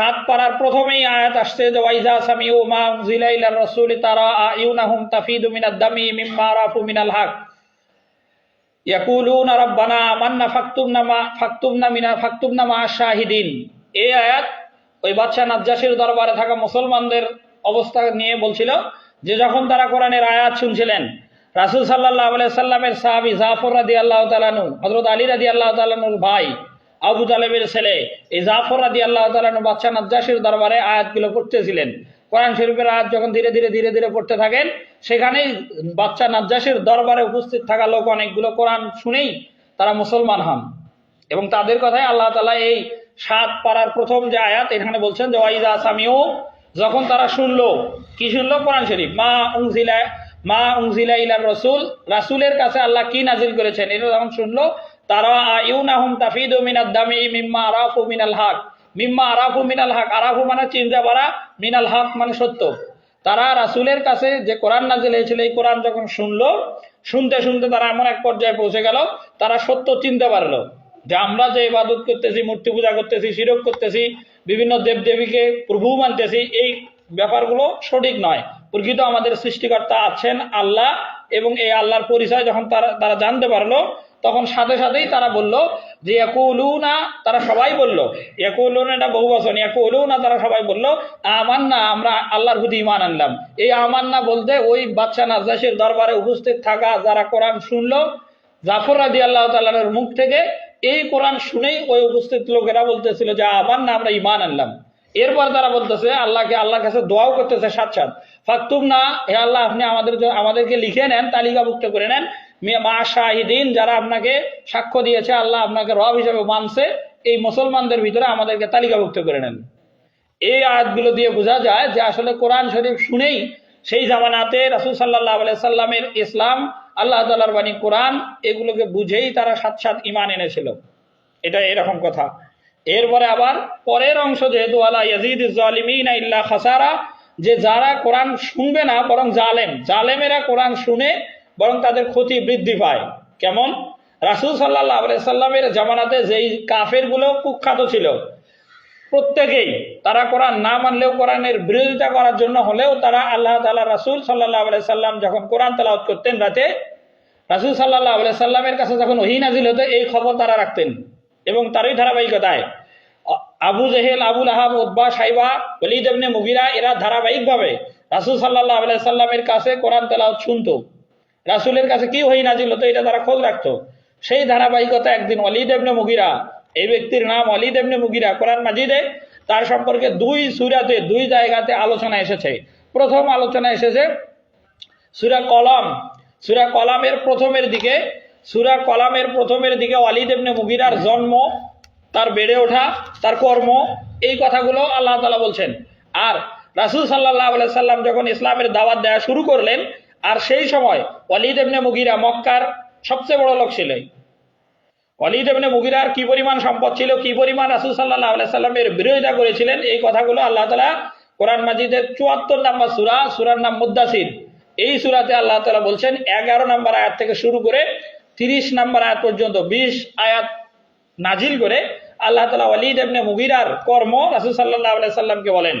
সাত পাড়ার প্রথমেই আয়াত আসছে যে, ওয়াইজা সামিউ মা উনজিলা ইলার রাসূলি তারা আইউনাহুম তাফিদু মিনাদ দামি মিম্মা রাফু মিনাল হক। মা মিনা মা শাহিদিন। এই আয়াত ওই বাদশা নাজ্জাসীর দরবারে থাকা মুসলমানদের অবস্থা নিয়ে বলছিল যে, যখন তারা কোরআনের আয়াত শুনছিলেন, রাসূল সাল্লাল্লাহু আলাইহি সাল্লামের সাহাবী জাফর রাদিয়াল্লাহু তাআলানু হযরত আলী রাদিয়াল্লাহু তাআলানুর ভাই আবু তালেবের ছেলে এই জাফর রাদিয়াল্লাহু তাআলানু বাদশা নাজ্জাসীর দরবারে আয়াতগুলো পড়তেছিলেন। কোরআন শরীফের আয়াত যখন ধীরে ধীরে ধীরে ধীরে পড়তে থাকেন, সেখানেই বাচ্চা নাজ্জাসের দরবারে উপস্থিত থাকা লোক অনেকগুলো কোরআন শুনেই তারা মুসলমান হন। এবং তাদের কথাই আল্লাহ তালা এই সাত পাড়ার প্রথম যে আয়াত, এখানে বলছেন যে ওয়াইদা সামিও যখন তারা শুনলো, কি শুনলো? কোরআন শরীফ। মা উংজিলা মা উংজিলা ইলার রসুল রাসুলের কাছে আল্লাহ কি নাজিল করেছেন? এটা যখন শুনলো তারা ইউনাহুম তাফিদু মিনাদ দামি মিম্মা আরাফু মিনাল হক। মিম্মা আরাফু মিনাল হক। আরাফু মানে চিন্তা পারা মিনাল হক মানে সত্য। তারা রাসুলের কাছে যে কোরআন নাজিল হয়েছিল, এই কোরআন যখন শুনলো, শুনতে শুনতে তারা এমন এক পর্যায়ে পৌঁছে গেল, তারা সত্য চিনতে পারল। যে আমরা যে ইবাদত করতেছি, মূর্তি পূজা করতেছি, শিরক করতেছি, বিভিন্ন দেবদেবীকে প্রভু মানতেছি, এই ব্যাপারগুলো সঠিক নয়। প্রকৃত আমাদের সৃষ্টিকর্তা আছেন আল্লাহ এবং এই আল্লাহর পরিচয় যখন তারা তারা জানতে পারল তখন সাথে সাথেই তারা বলল যে না তারা সবাই বলল। না এটা বহু বছর না তারা সবাই বলল আমার না আমরা আল্লাহর প্রতি ইমান আনলাম। এই আমার না বলতে ওই বাচ্চা নাজাসের দরবারে উপস্থিত থাকা যারা কোরআন শুনলো, জাফর রাদি আল্লাহ তাল্লাহের মুখ থেকে, এই কোরআন শুনেই ওই উপস্থিত লোকেরা বলতেছিল যে আমার না আমরা ইমান আনলাম। এরপর তারা বলতেছে, আল্লাহকে, আল্লাহর কাছে দোয়াও করতেছে সাত সাত। ফাকতুম না হে আল্লাহ, আপনি আমাদের আমাদেরকে লিখে নেন, তালিকাভুক্ত করে নেন। মে- মা শাহিদিন যারা আপনাকে সাক্ষ্য দিয়েছে, আল্লাহ আপনাকে রব হিসেবে মানছে, এই মুসলমানদের ভিতরে আমাদেরকে তালিকাভুক্ত করে নেন। এই আয়াতগুলো দিয়ে বোঝা যায় যে আসলে কোরআন শরীফ শুনেই সেই জামানাতে রাসুল সাল্লাহ সাল্লামের ইসলাম, আল্লাহ তালার বাণী কোরআন, এগুলোকে বুঝেই তারা সাত সাত ইমান এনেছিল। এটা এরকম কথা। এরপরে আবার পরের অংশ যেহেতু আল্লাহ খাসারা যে যারা কোরআন শুনবে না বরং জালেম, জালেমেরা কোরআন শুনে বরং তাদের ক্ষতি বৃদ্ধি পায়। কেমন? রাসুল সাল্লাহ সাল্লামের জামানাতে যেই কাফেরগুলো কুখ্যাত ছিল, প্রত্যেকেই তারা কোরআন না মানলেও কোরআনের বিরোধিতা করার জন্য হলেও তারা আল্লাহ তালা রাসুল সাল্লাহ আলাই সাল্লাম যখন কোরআন তালাওয়াত করতেন রাতে, রাসুল সাল্লাহ আলাই সাল্লামের কাছে যখন ওহি নাজিল হতো, এই খবর তারা রাখতেন এবং তারই ধারাবাহিকতায়। আবু জেহেল আবুল আহাব উদ্বা সাইবা ওলিদ ইবনে মুগিরা এরা ধারাবাহিকভাবে রাসুল সাল্লাহ আলাই সাল্লামের কাছে কোরআন তেলাওয়াত শুনতো। রাসুলের কাছে কি ওহি নাজিল হতো, এটা তারা খোঁজ রাখতো। সেই ধারাবাহিকতা একদিন অলিদ ইবনে মুগিরা, এই ব্যক্তির নাম অলিদ ইবনে মুগিরা কোরআন মাজিদে, তার সম্পর্কে দুই সুরাতে, দুই জায়গাতে আলোচনা এসেছে। প্রথম আলোচনা এসেছে সুরা কলাম। সুরা কলামের প্রথমের দিকে, সুরা কলামের প্রথমের দিকে ওয়ালিদ ইবনে মুগিরার জন্ম, তার বেড়ে ওঠা, তার কর্ম, এই কথাগুলো আল্লাহ তালা বলছেন। আর রাসুল সাল্লাহ সাল্লাম যখন ইসলামের দাওয়াত দেওয়া শুরু করলেন আর সেই সময় ওয়ালিদ ইবনে মুগিরা মক্কার সবচেয়ে বড় লোক ছিলেন। অলিদ এমনি মুগিরার কি পরিমাণ সম্পদ ছিল, কি পরিমাণ রাসুল সাল্লাহ সাল্লামের বিরোধিতা করেছিলেন, এই কথাগুলো আল্লাহ তালা কোরআন মাজিদের চুয়াত্তর নাম্বার সুরা, সুরার নাম মুদাসির এই সুরাতে আল্লাহ তালা বলছেন, এগারো নাম্বার আয়াত থেকে শুরু করে তিরিশ নাম্বার আয়াত পর্যন্ত, বিশ আয়াত নাজিল করে আল্লাহ তালা ওয়ালিদ এমনি মুগিরার কর্ম রাসুল সাল্লাহ সাল্লামকে বলেন।